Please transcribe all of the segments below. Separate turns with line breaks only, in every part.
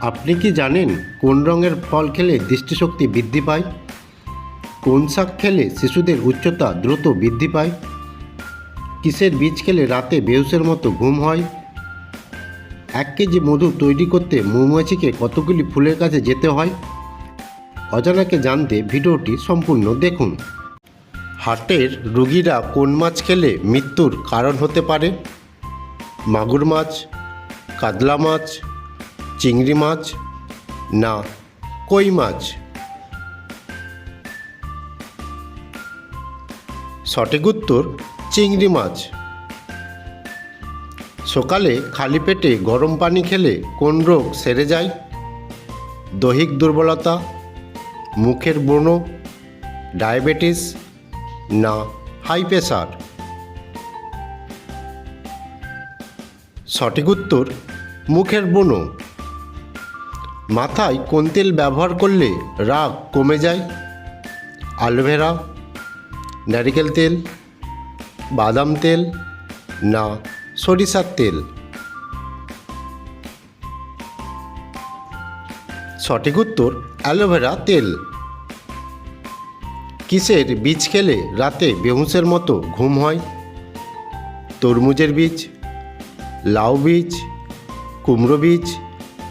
আপনি কি জানেন কোন রঙের ফল খেলে দৃষ্টিশক্তি বৃদ্ধি পায়? কোন শাক খেলে শিশুদের উচ্চতা দ্রুত বৃদ্ধি পায়? কিসের বীজ খেলে রাতে বেহুসের মতো ঘুম হয়? এক কেজি মধু তৈরি করতে মৌমাছিকে কতগুলি ফুলের কাছে যেতে হয়? অজানাকে জানতে ভিডিওটি সম্পূর্ণ দেখুন। হার্টের রুগীরা কোন মাছ খেলে মৃত্যুর কারণ হতে পারে? মাগুর মাছ, কাতলা মাছ চিংড়ি মাছ? না, কই মাছ? সঠিক উত্তর, চিংড়ি মাছ। সকালে খালি পেটে গরম পানি খেলে কোন রোগ সেরে যায়? দৈহিক দুর্বলতা, মুখের ব্রণ, ডায়াবেটিস, না, হাই প্রেশার সঠিক উত্তর, মুখের ব্রণ। মাথায় কোন তেল ব্যবহার করলে রাগ কমে যায়? অ্যালোভেরা নারিকেল তেল, বাদাম তেল না সরিষার তেল? সঠিক উত্তর, অ্যালোভেরা তেল। কিসের বীজ খেলে রাতে বেহুসের মতো ঘুম হয়? তরমুজের বীজ, লাউ বীজ, কুমড়ো বীজ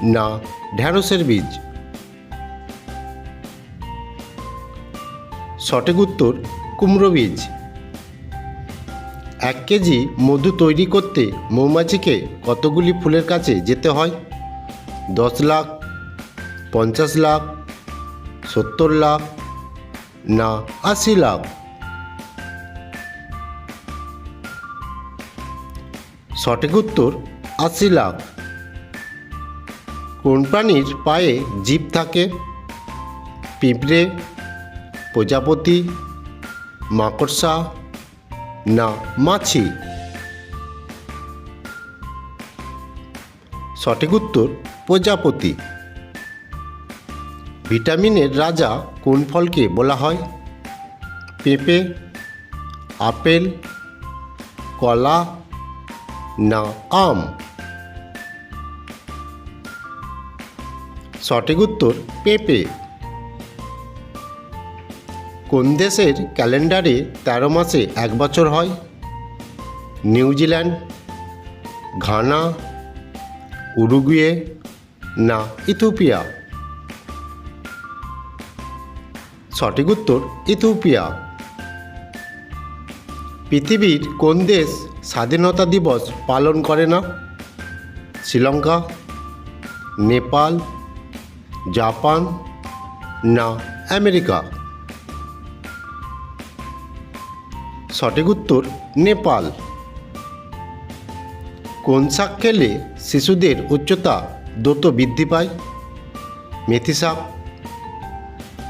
না ঢ্যাঁড়সের বীজ। সঠিক উত্তর, কুমড়ো বীজ। এক কেজি মধু তৈরি করতে মৌমাছিকে কতগুলি ফুলের কাছে যেতে হয়? দশ লাখ, পঞ্চাশ লাখ, সত্তর লাখ, না আশি লাখ? সঠিক উত্তর, আশি লাখ। কোন প্রাণীর পায়ে জীব থাকে? পিঁপড়ে, প্রজাপতি, মাকড়সা না মাছি? সঠিক উত্তর, প্রজাপতি। ভিটামিনের রাজা কোন ফলকে বলা হয়? পেঁপে, আপেল, কলা না আম? সঠিক উত্তর পেঁপে। কোন দেশের ক্যালেন্ডারে তেরো মাসে এক বছর হয়? নিউজিল্যান্ড ঘানা, উরুগুয়ে না ইথিওপিয়া? সঠিক উত্তর ইথিওপিয়া। পৃথিবীর কোন দেশ স্বাধীনতা দিবস পালন করে না? শ্রীলঙ্কা, নেপাল জাপান না আমেরিকা? সঠিক উত্তর, নেপাল। কোন শাক খেলে শিশুদের উচ্চতা দ্রুত বৃদ্ধি পায়? মেথি শাক,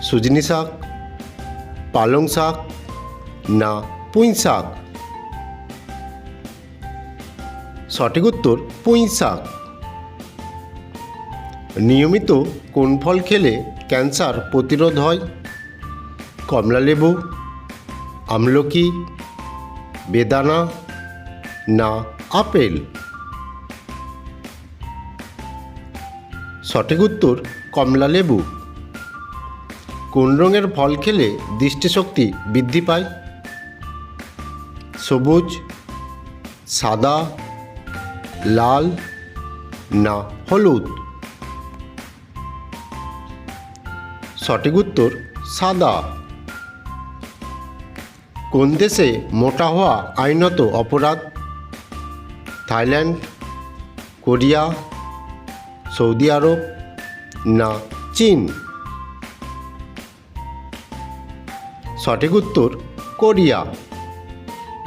সুজনি শাক, পালং শাক না পুঁই শাক? সঠিক উত্তর, পুঁই শাক। নিয়মিত কোন ফল খেলে ক্যান্সার প্রতিরোধ হয়? কমলালেবু আমলকি, বেদানা না আপেল? সঠিক উত্তর, কমলা লেবু। কোন রঙের ফল খেলে দৃষ্টিশক্তি বৃদ্ধি পায়? সবুজ, সাদা, লাল না হলুদ? সঠিক উত্তর সাদা। কোন দেশে মোটা হওয়া আইনত অপরাধ? থাইল্যান্ড, কোরিয়া, সৌদি আরব না চীন? সঠিক উত্তর কোরিয়া।